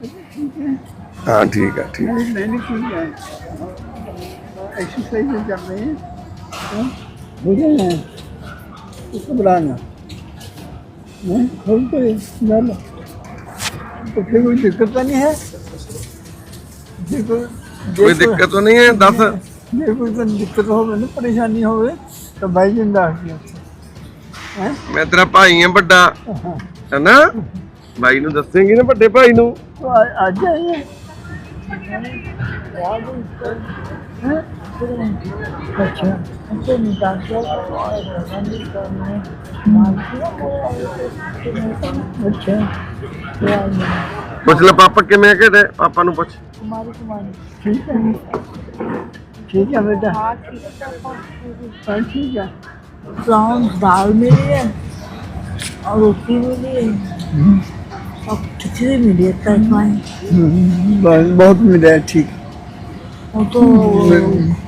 हाँ ठीक है ठीक है। मैंने किया एक्सरसाइज कर रहे हैं। भोजन है हाँ? उसको बुलाना। मैं खोल तो के डालो तो फिर कोई दिक्कत तो नहीं है? कोई दिक्कत तो नहीं है दस? मेरे को कोई तो दिक्कत हो ना तो परेशानी हो तो भाई ज़िंदा हाँ? मैं तेरा भाई है बड़ा। हाँ। है ना? ਆ ਵੱਡਾ ਹੈਨਾ ਭਾਈ ਨੂੰ ਦੱਸੇਂਗੀ ਨਾ ਵੱਡੇ ਭਾਈ ਨੂੰ तो आ- आज आइए अच्छा हमको निकाल अच्छा ਪੁੱਛ ਲੈ ਪਾਪਾ ਕਿਵੇਂ ਕਹਿੰਦੇ ਪਾਪਾ ਨੂੰ ਪੁੱਛ कुमारी कुमारी ठीक है ठीक है बेटा हाँ ठीक है हाँ ठीक है प्रॉन्स दाल मिली है और रोटी मिली है और खिचड़ी मिली है तरकारी हम्म, बहुत बहुत मिला है ठीक वो तो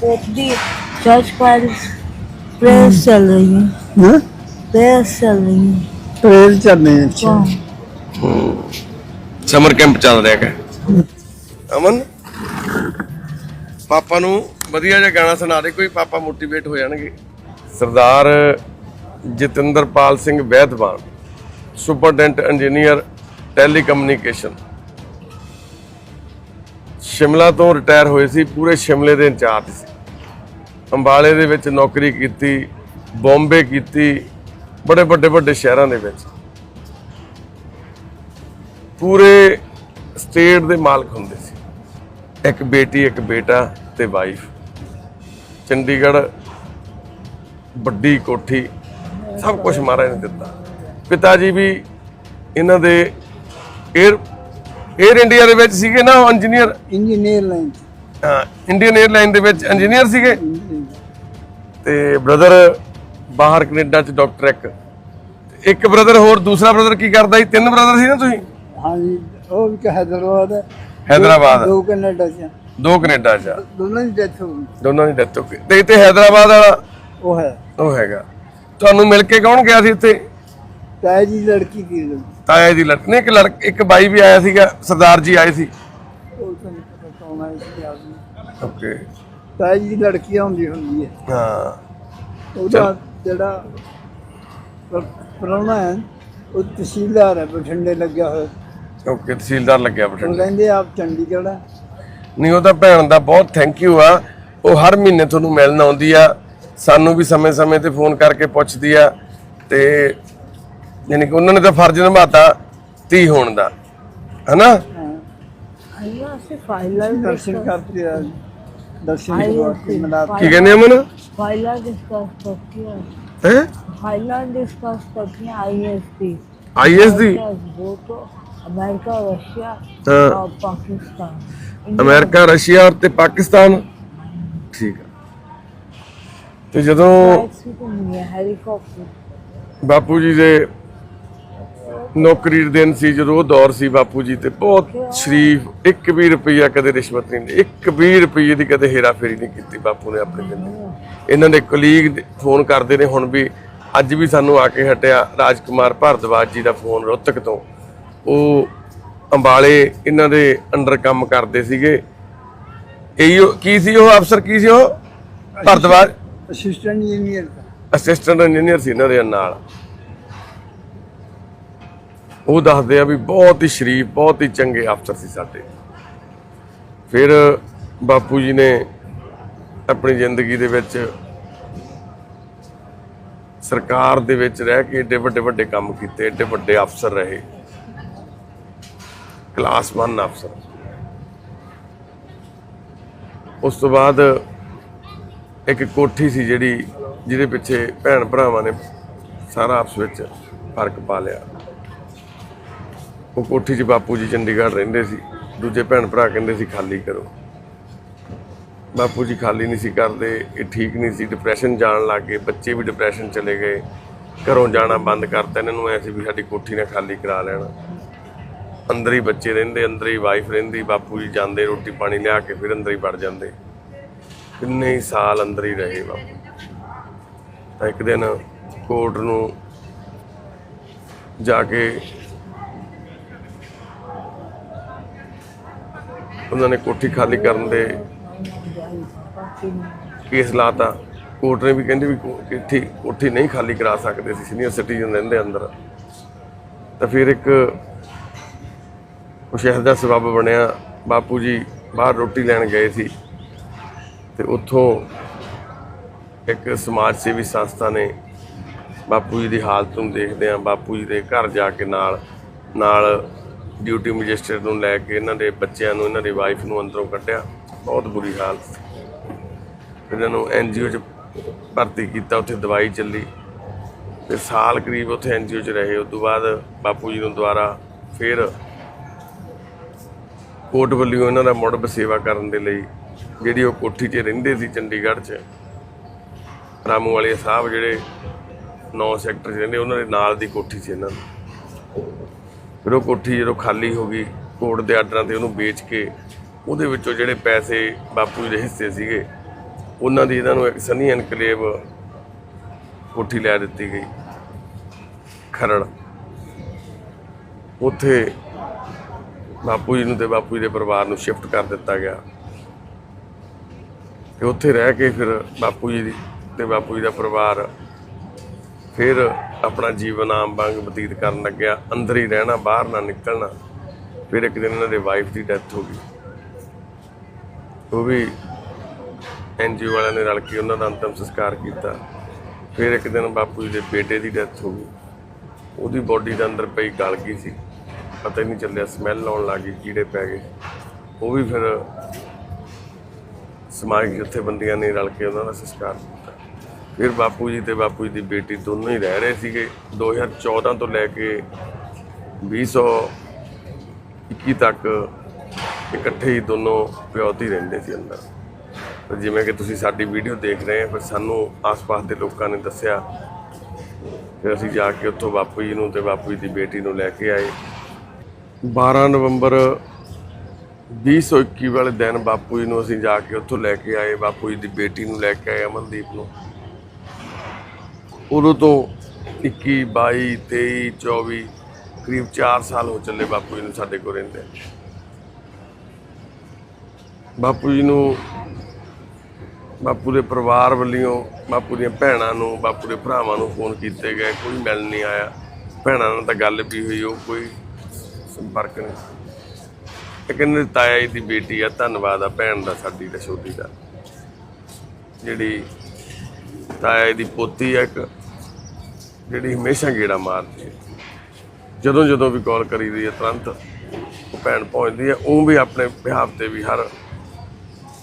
पोपडी चर्च पर प्रेयर्स चल रही है हाँ प्रेयर्स चल रही है प्रेयर चल रहे हैं अच्छा तो ਸਮਰ ਕੈਂਪ ਚੱਲ ਰਿਹਾ ਹੈ ਅਮਨ ਪਾਪਾ ਨੂੰ ਵਧੀਆ ਜਿਹਾ ਗਾਣਾ ਸੁਣਾ ਦੇ ਕੋਈ ਪਾਪਾ ਮੋਟੀਵੇਟ ਹੋ ਜਾਣਗੇ ਸਰਦਾਰ ਜਤਿੰਦਰਪਾਲ ਸਿੰਘ ਵੈਦਵਾਨ ਸੁਪਰਡੈਂਟ ਇੰਜੀਨੀਅਰ telecommunication Shimla ਤੋਂ ਰਿਟਾਇਰ ਹੋਏ ਸੀ, ਪੂਰੇ ਸ਼ਿਮਲੇ ਦੇ ਇੰਚਾਰਜ ਸੀ। ਅੰਬਾਲੇ ਦੇ ਵਿੱਚ ਨੌਕਰੀ ਕੀਤੀ, ਬੰਬੇ ਕੀਤੀ, ਬੜੇ ਵੱਡੇ ਵੱਡੇ ਸ਼ਹਿਰਾਂ ਦੇ ਵਿੱਚ। ਪੂਰੇ ਸਟੇਟ ਦੇ ਮਾਲਕ ਹੁੰਦੇ ਸੀ। ਇੱਕ ਬੇਟੀ, ਇੱਕ ਬੇਟਾ ਤੇ ਵਾਈਫ ਚੰਡੀਗੜ੍ਹ, ਵੱਡੀ ਕੋਠੀ, ਸਭ ਕੁਝ ਮਹਾਰਾਜ ਨੇ ਦਿੱਤਾ। ਪਿਤਾ ਜੀ ਵੀ ਇਹਨਾਂ ਦੇ 에ਅਰ 에ਅਰ ਇੰਡੀਆ ਦੇ ਵਿੱਚ ਸੀਗੇ ਨਾ engineer engineer line Indian airline ਦੇ ਵਿੱਚ ਇੰਜੀਨੀਅਰ ਸੀਗੇ? ਤੇ ਬ੍ਰਦਰ ਬਾਹਰ ਕੈਨੇਡਾ ਚ ਡਾਕਟਰ ਇੱਕ। ਇੱਕ ਬ੍ਰਦਰ ਹੋਰ ਦੂਸਰਾ ਬ੍ਰਦਰ ਕੀ ਕਰਦਾ ਸੀ? ਤਿੰਨ ਬ੍ਰਦਰ ਸੀ ਨਾ ਤੁਸੀਂ? ਹਾਂਜੀ ਉਹ ਵੀ ਹੈਦਰਾਬਾਦ ਹੈ। ਹੈਦਰਾਬਾਦ। ਦੋ ਕੈਨੇਡਾ ਚ ਦੋ ਕੈਨੇਡਾ ਚ ਦੋਨਾਂ ਦੀ ਡੈਥ ਹੋ ਗਈ। ਦੋਨਾਂ ਦੀ ਡੈਥ ਹੋ ਗਈ। ਤੇ ਇੱਥੇ ਹੈਦਰਾਬਾਦ ਵਾਲਾ? ਉਹ ਹੈ। ਉਹ ਹੈਗਾ। ਤੁਹਾਨੂੰ ਮਿਲ ਕੇ ਕੌਣ ਗਿਆ ਸੀ ਇੱਥੇ? ਤਾਏ ਜੀ ਲੜਕੀ ਦੀ ਲੜਕੀ। ਤਾਇਆ ਦੀ ਲੜਕੀ। ਨੇ ਇੱਕ ਲੜਕ ਇੱਕ ਬਾਈ ਵੀ ਆਇਆ ਸੀਗਾ ਸਰਦਾਰ ਜੀ ਆਏ ਸੀ। ਉਹ ਤਾਂ ਨਹੀਂ ਆਇਆ ਸੀ ਯਾਦ ਜੀ ਓਕੇ ਤਹਿਸੀਲਦਾਰ ਭੈਣ ਦਾ ਬਹੁਤ ਥੈਂਕ ਯੂ ਆ। ਉਹ ਹਰ ਮਹੀਨੇ ਤੁਹਾਨੂੰ ਮਿਲਣ ਆਉਂਦੀ ਆ। ਸਾਨੂੰ ਵੀ ਸਮੇਂ-ਸਮੇਂ ਤੇ ਫੋਨ ਕਰਕੇ ਪੁੱਛਦੀ ਆ। ਤੇ ਯਾਨੀ ਕਿ ਉਹਨਾਂ ਨੇ ਤਾਂ ਫਰਜ਼ ਨਿਭਾਤਾ ਧੀ ਹੋਣ ਦਾ। ਹਨਾ? ਆਇਆ ਸੇ ਫਾਈਲਾਂ ਦਰਸ਼ਨ ਕਰਤੇ ਆ ਦਰਸ਼ਨ ਕਰਤੇ ਮਿਲਾਪ ਕੀ ਕਹਿੰਦੇ ਪਾਕਿਸਤਾਨ। ਤੇ ਪਾਕਿਸਤਾਨ। ਠੀਕ ਆ। ਤੇ ਜਦੋਂ ਬਾਪੂ ਜੀ ਦੇ ਨੌਕਰੀ ਦੇ ਦਿਨ ਸੀ ਜਦੋਂ ਉਹ ਦੌਰ ਸੀ ਬਾਪੂ ਜੀ ਤੇ ਬਹੁਤ ਸ਼ਰੀਫ ਇੱਕ ਵੀ ਰੁਪਈਆ ਕਦੇ ਰਿਸ਼ਵਤ ਨਹੀਂ ਇੱਕ ਵੀ ਰੁਪਈਏ ਦੀ ਕਦੇ ਹੇਰਾ ਫੇਰੀ ਨਹੀਂ ਕੀਤੀ ਬਾਪੂ ਨੇ ਆਪਣੀ ਜ਼ਿੰਦਗੀ ਇਹਨਾਂ ਦੇ ਕੁਲੀਗ ਫੋਨ ਕਰਦੇ ਨੇ ਹੁਣ ਵੀ ਅੱਜ ਵੀ ਸਾਨੂੰ ਆ ਕੇ ਹਟਿਆ ਰਾਜਕੁਮਾਰ ਭਾਰਦਵਾਜ ਜੀ ਦਾ ਫੋਨ ਰੋਹਤਕ ਤੋਂ। ਉਹ ਅੰਬਾਲੇ ਇਹਨਾਂ ਦੇ ਅੰਡਰ ਕੰਮ ਕਰਦੇ ਸੀਗੇ। ਇਹੀ ਕੀ ਸੀ ਉਹ ਅਫਸਰ ਕੀ ਸੀ ਉਹ? Bhardwaj? Assistant engineer assistant engineer ਸੀ ਇਹਨਾਂ ਦੇ ਨਾਲ। ਉਹ ਦੱਸਦੇ ਆ ਵੀ ਬਹੁਤ ਹੀ ਸ਼ਰੀਫ, ਬਹੁਤ ਹੀ ਚੰਗੇ ਅਫਸਰ ਸੀ ਸਾਡੇ। ਫਿਰ ਬਾਪੂ ਜੀ ਨੇ ਆਪਣੀ ਜ਼ਿੰਦਗੀ ਦੇ ਵਿੱਚ ਸਰਕਾਰ ਦੇ ਵਿੱਚ ਰਹਿ ਕੇ ਏਡੇ ਵੱਡੇ ਵੱਡੇ ਕੰਮ ਕੀਤੇ, ਏਡੇ ਵੱਡੇ ਅਫਸਰ ਰਹੇ। ਕਲਾਸ 1 ਅਫਸਰ। ਉਸ ਤੋਂ ਬਾਅਦ ਇੱਕ ਕੋਠੀ ਸੀ ਜਿਹੜੀ ਜਿਹਦੇ ਪਿੱਛੇ ਭੈਣ ਭਰਾਵਾਂ ਨੇ ਸਾਰਾ ਆਪਸ ਵਿੱਚ ਫ਼ਰਕ ਪਾ ਲਿਆ। ਉਹ ਕੋਠੀ 'ਚ ਬਾਪੂ ਜੀ ਚੰਡੀਗੜ੍ਹ ਰਹਿੰਦੇ ਸੀ। ਦੂਜੇ ਭੈਣ ਭਰਾ ਕਹਿੰਦੇ ਸੀ, ਖਾਲੀ ਕਰੋ। ਬਾਪੂ ਜੀ ਖਾਲੀ ਨਹੀਂ ਸੀ ਕਰਦੇ, ਇਹ ਠੀਕ ਨਹੀਂ ਸੀ। ਡਿਪਰੈਸ਼ਨ ਜਾਣ ਲੱਗ ਗਏ, ਬੱਚੇ ਵੀ ਡਿਪਰੈਸ਼ਨ ਚਲੇ ਗਏ। ਘਰੋਂ ਜਾਣਾ ਬੰਦ ਕਰਤਾ ਇਹਨਾਂ ਨੂੰ, ਐ ਸੀ ਵੀ ਸਾਡੀ ਕੋਠੀ ਨਾ ਖਾਲੀ ਕਰਾ ਲੈਣਾ। ਅੰਦਰ ਹੀ ਬੱਚੇ ਰਹਿੰਦੇ, ਅੰਦਰ ਹੀ ਵਾਈਫ ਰਹਿੰਦੀ, ਬਾਪੂ ਜੀ ਜਾਂਦੇ, ਰੋਟੀ ਪਾਣੀ ਲਿਆ ਕੇ ਫਿਰ ਅੰਦਰ ਹੀ ਵੜ ਜਾਂਦੇ। ਕਿੰਨੇ ਹੀ ਸਾਲ ਅੰਦਰ ਹੀ ਰਹੇ ਬਾਪੂ। ਤਾਂ ਇੱਕ ਦਿਨ ਕੋਰਟ ਨੂੰ ਜਾ ਕੇ ਉਹਨਾਂ ਨੇ ਕੋਠੀ ਖਾਲੀ ਕਰਨ ਦੇ ਕੇਸ ਲਾਤਾ। ਕੋਰਟ ਨੇ ਵੀ ਕਹਿੰਦੀ ਵੀ ਕੋਠੀ ਕੋਠੀ ਨਹੀਂ ਖਾਲੀ ਕਰਾ ਸਕਦੇ ਸੀ, ਸੀਨੀਅਰ ਸਿਟੀਜ਼ਨ ਰਹਿੰਦੇ ਅੰਦਰ। ਤਾਂ ਫਿਰ ਇੱਕ ਸ਼ਹਿਰ ਦਾ ਸਬਬ ਬਣਿਆ। ਬਾਪੂ ਜੀ ਬਾਹਰ ਰੋਟੀ ਲੈਣ ਗਏ ਸੀ ਤੇ ਉੱਥੋਂ ਇੱਕ ਸਮਾਜ ਸੇਵੀ ਸੰਸਥਾ ਨੇ ਬਾਪੂ ਜੀ ਦੀ ਹਾਲਤ ਨੂੰ ਦੇਖਦੇ ਆ ਬਾਪੂ ਜੀ ਦੇ ਘਰ ਜਾ ਕੇ ਨਾਲ ਨਾਲ ਡਿਊਟੀ ਮੈਜਿਸਟਰੇਟ ਨੂੰ ਲੈ ਕੇ ਇਹਨਾਂ ਦੇ ਬੱਚਿਆਂ ਨੂੰ, ਇਹਨਾਂ ਦੀ ਵਾਈਫ ਨੂੰ ਅੰਦਰੋਂ ਕੱਢਿਆ। ਬਹੁਤ ਬੁਰੀ ਹਾਲਤ। ਸੀ ਇਹਨਾਂ ਨੂੰ ਐਨਜੀਓ 'ਚ ਭਰਤੀ ਕੀਤਾ, ਉੱਥੇ ਦਵਾਈ ਚੱਲੀ। ਤੇ ਸਾਲ ਕਰੀਬ ਉੱਥੇ ਐਨਜੀਓ 'ਚ ਰਹੇ। ਉਸ ਤੋਂ ਬਾਅਦ ਬਾਪੂ ਜੀ ਨੂੰ ਦੁਬਾਰਾ ਫਿਰ ਕੋਰਟ ਵੱਲੋਂ ਇਹਨਾਂ ਦਾ ਮੁੜ ਬਸੇਵਾ ਕਰਨ ਦੇ ਲਈ ਜਿਹੜੀ ਉਹ ਕੋਠੀ 'ਚ ਰਹਿੰਦੇ ਸੀ, ਚੰਡੀਗੜ੍ਹ 'ਚ, ਰਾਮੂ ਵਾਲੇ ਸਾਹਿਬ ਜਿਹੜੇ 9 ਸੈਕਟਰ 'ਚ ਰਹਿੰਦੇ, ਉਹਨਾਂ ਦੇ ਨਾਲ ਦੀ ਕੋਠੀ ਸੀ ਇਹਨਾਂ ਦੀ। ਫਿਰ ਉਹ ਕੋਠੀ ਜਦੋਂ ਖਾਲੀ ਹੋ ਗਈ, ਕੋਰਟ ਦੇ ਆਰਡਰਾਂ ਤੇ ਉਹਨੂੰ ਵੇਚ ਕੇ ਉਹਦੇ ਵਿੱਚੋਂ ਜਿਹੜੇ ਪੈਸੇ ਬਾਪੂ ਜੀ ਦੇ ਹਿੱਸੇ ਸੀਗੇ, ਉਹਨਾਂ ਦੀ ਇਹਨਾਂ ਨੂੰ ਇੱਕ ਸਨੀ ਐਨਕਲੇਵ ਕੋਠੀ ਲੈ ਦਿੱਤੀ ਗਈ, ਖਰੜ। ਉੱਥੇ ਬਾਪੂ ਜੀ ਨੂੰ ਤੇ ਬਾਪੂ ਜੀ ਦੇ ਪਰਿਵਾਰ ਨੂੰ ਸ਼ਿਫਟ ਕਰ ਦਿੱਤਾ ਗਿਆ। ਤੇ ਉੱਥੇ ਰਹਿ ਕੇ ਫਿਰ ਬਾਪੂ ਜੀ ਦੀ ਤੇ ਬਾਪੂ ਜੀ ਦਾ ਪਰਿਵਾਰ ਫਿਰ ਆਪਣਾ ਜੀਵਨ ਆਮ ਵਾਂਗ ਬਤੀਤ ਕਰਨ ਲੱਗਿਆ, ਅੰਦਰ ਹੀ ਰਹਿਣਾ, ਬਾਹਰ ਨਾ ਨਿਕਲਣਾ, ਫਿਰ ਇੱਕ ਦਿਨ ਇਹਨਾਂ ਦੇ ਵਾਈਫ ਦੀ ਡੈਥ ਹੋ ਗਈ। ਉਹ ਵੀ ਐਨਜੀਓ ਵਾਲਿਆਂ ਨੇ ਰਲ ਕੇ ਉਹਨਾਂ ਦਾ ਅੰਤਮ ਸੰਸਕਾਰ ਕੀਤਾ। ਫਿਰ ਇੱਕ ਦਿਨ ਬਾਪੂ ਜੀ ਦੇ ਬੇਟੇ ਦੀ ਡੈਥ ਹੋ ਗਈ। ਉਹਦੀ ਬੋਡੀ ਦੇ ਅੰਦਰ ਪਈ ਗਲ ਗਈ ਸੀ, ਪਤਾ ਹੀ ਨਹੀਂ ਚੱਲਿਆ ਸਮੈਲ ਆਉਣ ਲੱਗ ਗਈ, ਕੀੜੇ ਪੈ ਗਏ। ਉਹ ਵੀ ਫਿਰ ਸਮਾਜਿਕ ਜਥੇਬੰਦੀਆਂ ਨੇ ਰਲ ਕੇ ਉਹਨਾਂ ਦਾ ਸੰਸਕਾਰ ਕੀਤਾ ਫਿਰ ਬਾਪੂ ਜੀ ਤੇ ਬਾਪੂ ਜੀ ਦੀ ਬੇਟੀ ਦੋਨੋਂ ਹੀ ਰਹਿ ਰਹੇ ਸੀਗੇ। 2014 ਤੋਂ ਲੈ ਕੇ 2021 ਤੱਕ ਇਕੱਠੇ ਹੀ ਦੋਨੋਂ ਪਿਓਤੀ ਰਹਿੰਦੇ ਸੀ ਅੰਦਰ। ਪਰ ਜਿਵੇਂ ਕਿ ਤੁਸੀਂ ਸਾਡੀ ਵੀਡੀਓ ਦੇਖ ਰਹੇ ਹੋ, ਫਿਰ ਸਾਨੂੰ ਆਸ-ਪਾਸ ਦੇ ਲੋਕਾਂ ਨੇ ਦੱਸਿਆ। ਫਿਰ ਅਸੀਂ ਜਾ ਕੇ ਉੱਥੋਂ ਬਾਪੂ ਜੀ ਨੂੰ ਤੇ ਬਾਪੂ ਜੀ ਦੀ ਬੇਟੀ ਨੂੰ ਲੈ ਕੇ ਆਏ। 12 ਨਵੰਬਰ 2021 ਵਾਲੇ ਦਿਨ ਬਾਪੂ ਜੀ ਨੂੰ ਅਸੀਂ ਜਾ ਕੇ ਉੱਥੋਂ ਲੈ ਕੇ ਆਏ, ਬਾਪੂ ਜੀ ਦੀ ਬੇਟੀ ਨੂੰ ਲੈ ਕੇ ਆਏ ਅਮਨਦੀਪ ਨੂੰ। ਉਦੋਂ ਤੋਂ 21 22 23 24 ਕਰੀਬ 4 ਸਾਲ ਹੋ ਚੱਲੇ ਬਾਪੂ ਜੀ ਨੂੰ ਸਾਡੇ ਕੋਲ ਰਹਿੰਦੇ। ਬਾਪੂ ਜੀ ਨੂੰ ਬਾਪੂ ਦੇ ਪਰਿਵਾਰ ਵੱਲੋਂ, ਬਾਪੂ ਦੀਆਂ ਭੈਣਾਂ ਨੂੰ, ਬਾਪੂ ਦੇ ਭਰਾਵਾਂ ਨੂੰ ਫੋਨ ਕੀਤੇ ਗਏ, ਕੋਈ ਮਿਲ ਨਹੀਂ ਆਇਆ। ਭੈਣਾਂ ਨਾਲ ਤਾਂ ਗੱਲ ਵੀ ਹੋਈ, ਉਹ ਕੋਈ ਸੰਪਰਕ ਨਹੀਂ। ਇੱਕ ਇਹਨਾਂ ਤਾਇਆ ਜੀ ਦੀ ਬੇਟੀ ਆ, ਧੰਨਵਾਦ ਆ ਭੈਣ ਦਾ, ਸਾਡੀ ਦਾ ਛੋਟੀ ਦਾ। ਜਿਹੜੀ ਤਾਇਆ ਜੀ ਦੀ ਪੋਤੀ ਆ ਇੱਕ ਜਿਹੜੀ ਹਮੇਸ਼ਾ ਗੇੜਾ ਮਾਰਦੀ ਹੈ। ਜਦੋਂ ਜਦੋਂ ਵੀ ਕਾਲ ਕਰੀਦੀ ਹੈ, ਤੁਰੰਤ ਉਹ ਭੈਣ ਪਹੁੰਚਦੀ ਹੈ। ਉਹ ਵੀ ਆਪਣੇ ਬਿਹਾਫ ਤੇ ਵੀ ਹਰ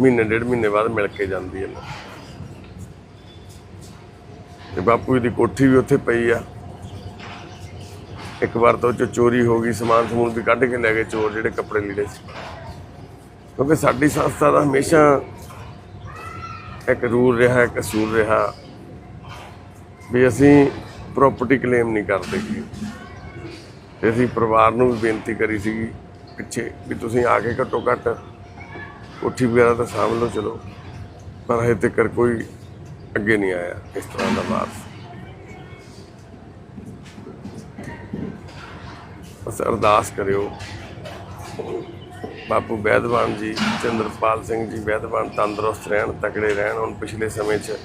ਮਹੀਨੇ, ਡੇਢ ਮਹੀਨੇ ਬਾਅਦ ਮਿਲ ਕੇ ਜਾਂਦੀ ਹੈ। ਤੇ ਬਾਪੂ ਜੀ ਦੀ ਕੋਠੀ ਵੀ ਉੱਥੇ ਪਈ ਆ। ਇੱਕ ਵਾਰ ਤਾਂ ਉਹ 'ਚੋਂ ਚੋਰੀ ਹੋ ਗਈ, ਸਮਾਨ ਸਮੂਨ ਵੀ ਕੱਢ ਕੇ ਲੈ ਗਏ ਚੋਰ ਜਿਹੜੇ ਕੱਪੜੇ ਲੀੜੇ ਸੀ। ਕਿਉਂਕਿ ਸਾਡੀ ਸੰਸਥਾ ਦਾ ਹਮੇਸ਼ਾ ਇੱਕ ਰੂਲ ਰਿਹਾ, ਇੱਕ ਅਸੂਲ ਰਿਹਾ ਵੀ ਅਸੀਂ ਪ੍ਰਾਪਰਟੀ ਕਲੇਮ ਨਹੀਂ ਕਰਦੇ ਗੇ। ਤੇ ਅਸੀਂ ਪਰਿਵਾਰ ਨੂੰ ਵੀ ਬੇਨਤੀ ਕਰੀ ਸੀਗੀ ਪਿੱਛੇ ਵੀ ਤੁਸੀਂ ਆ ਕੇ ਘੱਟੋ ਘੱਟ ਕੋਠੀ ਵਗੈਰਾ ਤਾਂ ਸਾਂਭ ਲਓ, ਚਲੋ। ਪਰ ਹਜੇ ਤੱਕ ਕੋਈ ਅੱਗੇ ਨਹੀਂ ਆਇਆ ਇਸ ਤਰ੍ਹਾਂ ਦਾ ਵਾਰਸ ਬਸ ਅਰਦਾਸ ਕਰਿਓ। ਬਾਪੂ ਬੈਦਵਾਨ ਜੀ, ਚੰਦਰਪਾਲ ਸਿੰਘ ਜੀ ਬੈਦਵਾਨ ਤੰਦਰੁਸਤ ਰਹਿਣ, ਤਕੜੇ ਰਹਿਣ। ਹੁਣ ਪਿਛਲੇ ਸਮੇਂ 'ਚ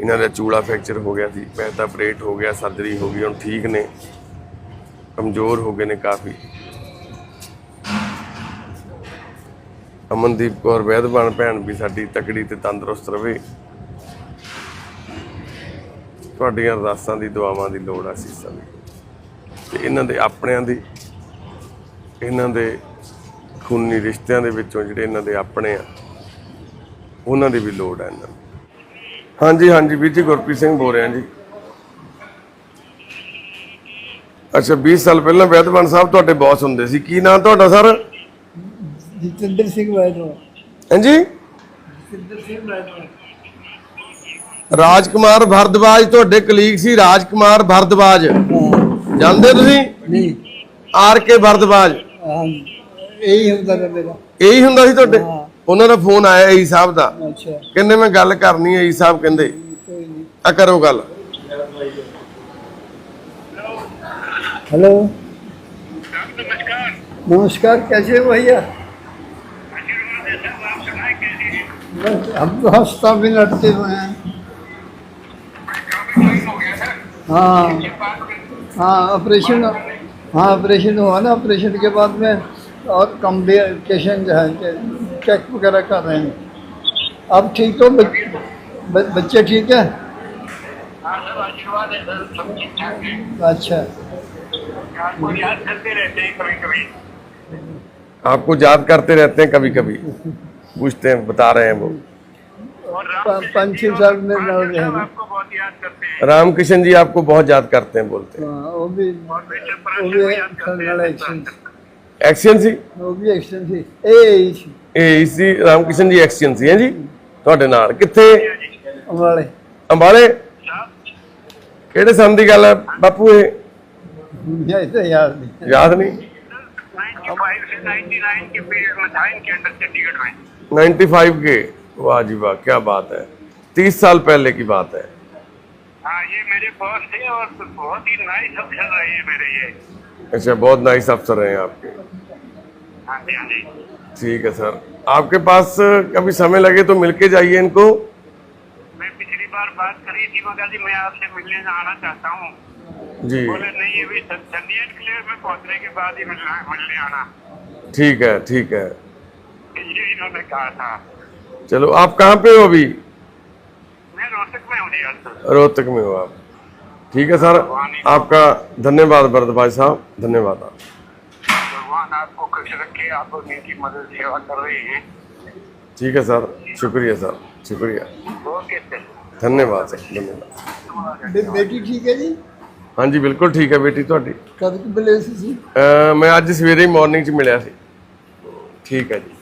ਇਹਨਾਂ ਦਾ ਚੂੜਾ ਫ੍ਰੈਕਚਰ ਹੋ ਗਿਆ ਸੀ ਪੈਦਾ ਆਪਰੇਟ ਹੋ ਗਿਆ ਸਰਜਰੀ ਹੋ ਗਈ, ਹੁਣ ਠੀਕ ਨੇ। ਕਮਜ਼ੋਰ ਹੋ ਗਏ ਨੇ ਕਾਫੀ। ਅਮਨਦੀਪ ਕੌਰ ਵੈਦਵਾਨ ਭੈਣ ਵੀ ਸਾਡੀ ਤਕੜੀ ਤੇ ਤੰਦਰੁਸਤ ਰਵੇ। ਤੁਹਾਡੀਆਂ ਅਰਦਾਸਾਂ ਦੀ, ਦੁਆਵਾਂ ਦੀ ਲੋੜ ਆ ਸੀ ਦੀ ਤੇ ਇਹਨਾਂ ਦੇ ਆਪਣਿਆਂ ਦੀ, ਇਹਨਾਂ ਦੇ ਖੂਨੀ ਰਿਸ਼ਤਿਆਂ ਦੇ ਵਿੱਚੋਂ ਜਿਹੜੇ ਇਹਨਾਂ ਦੇ ਆਪਣੇ ਆ, ਉਹਨਾਂ ਦੀ ਵੀ ਲੋੜ ਆ ਇਹਨਾਂ ਨੂੰ। ਹਾਂਜੀ ਹਾਂਜੀ ਵੀਰ ਜੀ ਗੁਰਪ੍ਰੀਤ ਸਿੰਘ ਬੋਲ ਰਿਹਾ ਜੀ। ਅੱਛਾ 20 ਸਾਲ ਪਹਿਲਾਂ ਵੈਦਵਾਨ ਸਾਹਿਬ ਤੁਹਾਡੇ ਬੌਸ ਹੁੰਦੇ ਸੀ। ਕੀ ਨਾਮ ਤੁਹਾਡਾ ਸਰ? ਜਤਿੰਦਰ ਸਿੰਘ ਵੈਦਵਾਨ। ਹਾਂਜੀ? ਜਤਿੰਦਰ ਸਿੰਘ ਵੈਦਵਾਨ ਰਾਜਕੁਮਾਰ ਭਰਦਵਾਜ ਤੁਹਾਡੇ ਕਲੀਗ ਸੀ ਰਾਜਕੁਮਾਰ ਭਰਦਵਾਜ। ਜਾਣਦੇ ਤੁਸੀਂ? ਨਹੀਂ। R K Bhardwaj. ਹਾਂ। ਇਹੀ ਹੁੰਦਾ ਸੀ ਤੁਹਾਡੇ? ਉਹਨਾਂ ਦਾ ਫੋਨ ਆਇਆ ਈ ਸਾਹਿਬ ਦਾ अच्छा ਕਹਿੰਦੇ ਮੈਂ ਗੱਲ ਕਰਨੀ ਹੈ ਈ ਸਾਹਿਬ ਕਹਿੰਦੇ कोई नहीं ਆ ਕਰੋ ਗੱਲ हेलो नमस्कार नमस्कार कैसे हो भैया बस हम तो हंसता भी लड़ते हुए हैं हाँ हाँ ऑपरेशन हाँ ऑपरेशन हुआ ना ऑपरेशन के बाद में और कॉम्प्लिकेशन जो है चेक वगैरह कर रहे हैं। अब ठीक तो हो बच, बच्चे ठीक है? अच्छा। आपको याद करते रहते हैं कभी कभी पूछते हैं बता रहे हैं वो। पंछी साहब ने रामकिशन जी आपको बहुत याद करते हैं बोलते हैं। हाँ, वो भी वो भी एक्सीडेंट एक्सीडेंट वो भी एक्सचेंज थी ए ਇਹ ਸੀ ਰਾਮਕਿਸ਼ਨ ਜੀ ਐਕਸ਼ਨ ਸੀ ਹੈ ਜੀ ਤੁਹਾਡੇ ਨਾਲ ਕਿੱਥੇ वाले ਅੰਬਾਲੇ साहब ਕਿਹੜੇ ਸੰਨ ਦੀ ਗੱਲ ਹੈ ਬਾਪੂ ਇਹ मुझे तो याद नहीं ਯਾਦ ਨਹੀਂ 95 से 99 के पीरियड में था इनके अंडर चंडीगढ़ में 95 के वाह जी वाह क्या बात है 30 साल पहले की बात है हाँ ये मेरे बॉस थे और बहुत ही नाइस अफसर रहे हैं मेरे ये अच्छा बहुत नाइस अफसर हैं आपके हाँ जी हाँ जी ठीक है सर। आपके पास कभी समय लगे तो मिलके जाइए इनको। मैं पिछली बार बात करी थी मगर जी मैं आपसे मिलने आना चाहता हूँ। जी। बोले नहीं ये भी चंडीगढ़ क्लियर में पहुँचने के बाद ही मिलना मिलने आना। ठीक है ठीक है। ये इन्होंने कहा था। चलो आप कहाँ पे हो अभी? मैं रोहतक में हूँ रोहतक में हो आप। ठीक है सर आपका धन्यवाद भरत भाई साहब। धन्यवाद आप। खुश रखे आप उनकी मदद सेवा कर रहे हैं ठीक है सर शुक्रिया सर शुक्रिया ओके सर धन्यवाद सर धन्यवाद बे- बेटी ठीक है जी हाँ जी बिल्कुल ठीक है बेटी ਤੁਹਾਡੀ कब की बले सी ਅਹ ਮੈਂ ਅੱਜ ਸਵੇਰੇ ਹੀ ਮਾਰਨਿੰਗ 'ਚ ਮਿਲਿਆ ਸੀ ਠੀਕ ਹੈ ਜੀ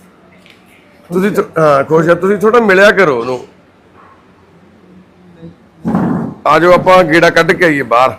ਤੁਸੀਂ ਥੋ- ਹਾਂ ਖੁਸ਼ ਹੈ ਤੁਸੀਂ ਥੋੜਾ ਮਿਲਿਆ ਕਰੋ ਉਹਨੂੰ ਆ ਜਾਓ ਆਪਾਂ ਗੇੜਾ ਕੱਢ ਕੇ ਆਈਏ ਬਾਹਰ